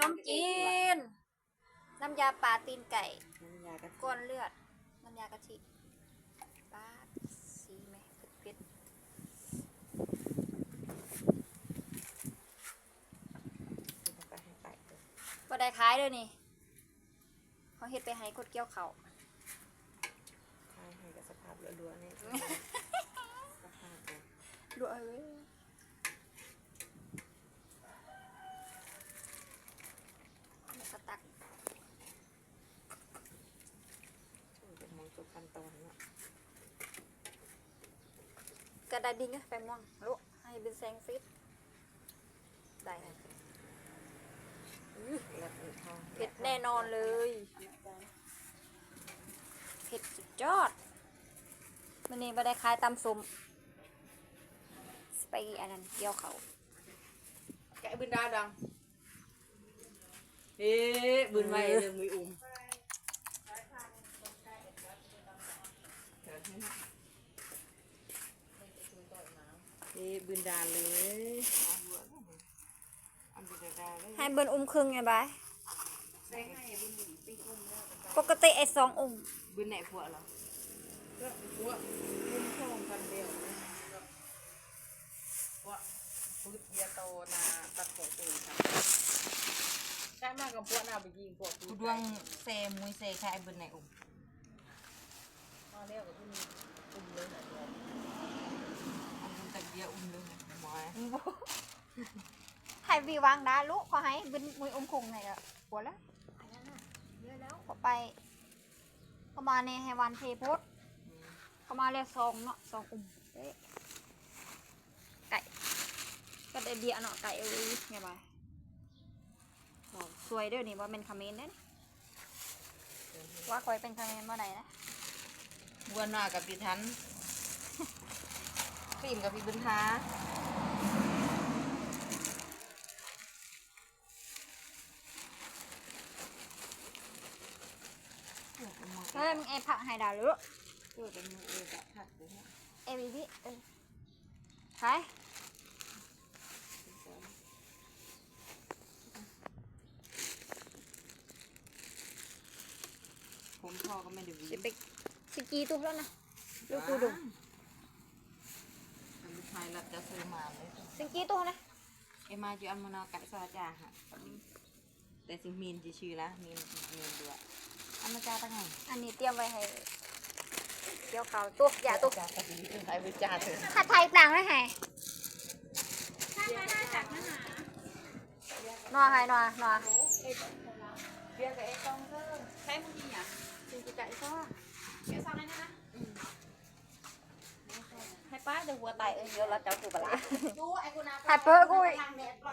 นมจีน น้ำยาป่าตีนไก่น้ำยากะทิก้วนเลือด น้ำยากะทิป้าดสีไหมเผ็ดที่ต้องไปให้ไปเลยๆบ่ได้ขายเลยนี่เขาเฮ็ดไปให้กดเกี่ยวเขาวทายให้กับสภาพเรือๆเนี่ยสภาพเลย ดูเอาเว้ยแล้วก็ตัก ช่วยเป็นมองจุกขั้นตอนเนาะ กระดาษดิ้งอะแปม่วงลูกให้เป็นแซงฟิตได้นะแล้วอีกทองเผ็ดแน่นอนเลยเผ็ดสุดยอดมันนี่บ่ได้ขายตำสมสไปอันนั้นเกี่ยวเขาวแกะบืนดาดังเอ๊ะบืนไว้เลยมืออุ้มเอ๊ะ บืนดาเลยอันบืนดาเลยให้เบิ้นอุ้มครึ่งไงบายปกติไอ้สองอุ้มบืนไหนผัวเหรอก็ผัวบืนช่องกันเดียวเลยผัวพุทธยาโตนาตัดของตูนครับใช่มากกับพวกนาไปยิงพวกกูดวงเซมุยเซใครไอ้เบิร์นไหนอุ้มมาเรียกกับพี่อุ้มเลยนะเนี่ย อุ้มตะเกียอุ้มเลยหมอย ให้วีวางดาลูกขอให้เบิ้นมุยอุ้มคงไงอะหัวแล้วเยอะแล้วขอไปก็มาในให้วันเทพุทธก็มาเรียกซองเนาะซองอุ้มเอ๊ะไก่ก็ได้เบียร์เนาะไก่เอ้ยไงบายโอ้สวยเด้อนี่ว่าเป็นคอมเมนต์เด้อนี่ว่าคอยเป็นคอมเมนต์เมื่อไหร่นะบัวหน้ากับพี่ทันฟิล์มกับพี่บุญท้า เฮ้ยมึงเอผักให้ดาวลูกเพื่อเป็นมือเอกอะถัดเลยเนี่ยเอวีบีเออไปผมพ่อก็ไม่ได้วีสิไปสกีตุ๊กแล้วนะลูกกูดูลูกชายรับจะซื้อมาเลยสกีตุ๊กนะเอ็มมาจูอันมานอไก่ซอจ่าฮะแต่สิมีนจะชื่อละมีนมีนด้วย อันมาจ้าตั้งไงอันนี้เตรียมไว้ให้เกี่ยวเขาวตุ๊กอย่าตุ๊กจ้าก็ดีใครไปจ้าเถอะถ้าไทยต่างได้ให้นัวให้นัวนัวเบียร์กับเอ็กซ์ต้องเพิ่มใช้มือดีอะจริงจะไก่ซอเบียร์สั่งเลยนะให้ป้าจะวัวไตเอ้ยเดี๋ยวเราจะถือปลาดูไอ้กูนาให้เปิ้ลกู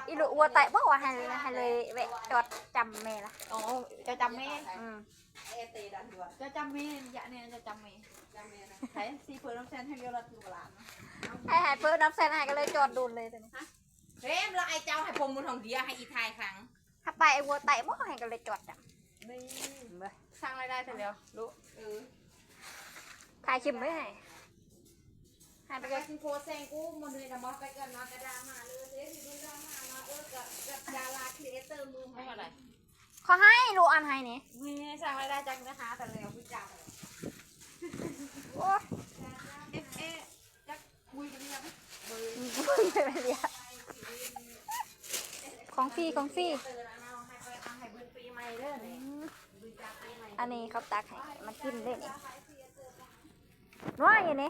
อีลูกวัวไตบอกว่าให้ให้เลยแวะจอด จำแม่ละโอ้จะจำแม่อืมเอเตดันด้วยจะจำแม่ยะเนี่ยจะจำแม่จำเมียนะใช้ซีเฟิร์น้ำเซนให้เรียวรัดอยู่กับหลานให้ให้เปิ้ลน้ำเส้นให้ก็เลยจอดดูนเลยตอนนี้เฮ้ยแล้วไอ้เจ้าให้ผมมือทองเดียให้อีทายครั้งถ้าไปไอ้วัวไตบอกให้ก็เลยจอดจนี่สร้างรายได้เสร็จแล้วรู้เออำถ่ายคลิปไว้ให้ให้ไปไปเลยกินโพแซงกูมันเลยนะมอไปกันนอกระดามาเลยเดี๋ยวสิดูดราม่ามาเออกับกับดา ไม่เป็นไรขอให้ลูกอันให้นี่มีสร้างรายได้จังนะคะแต่เลยเอาไปจ่ายโอ้ยเอ๊ะเอ๊ะจักคุยกันยังของฟรีของฟรีเตือนเอาให้ไปเอาให้บุญปีใหม่เด้อนี่บุญจากปีใหม่อันนี้เขาตักให้มันกินได้นี่น้อยอย่างนี้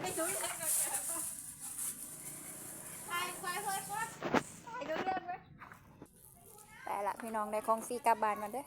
ไม่ถึงใครใครเฮ้ยคนไอ้เรื่องไหม แต่ละ พี่น้องได้ของฟรีกลับบ้านมาเด้อ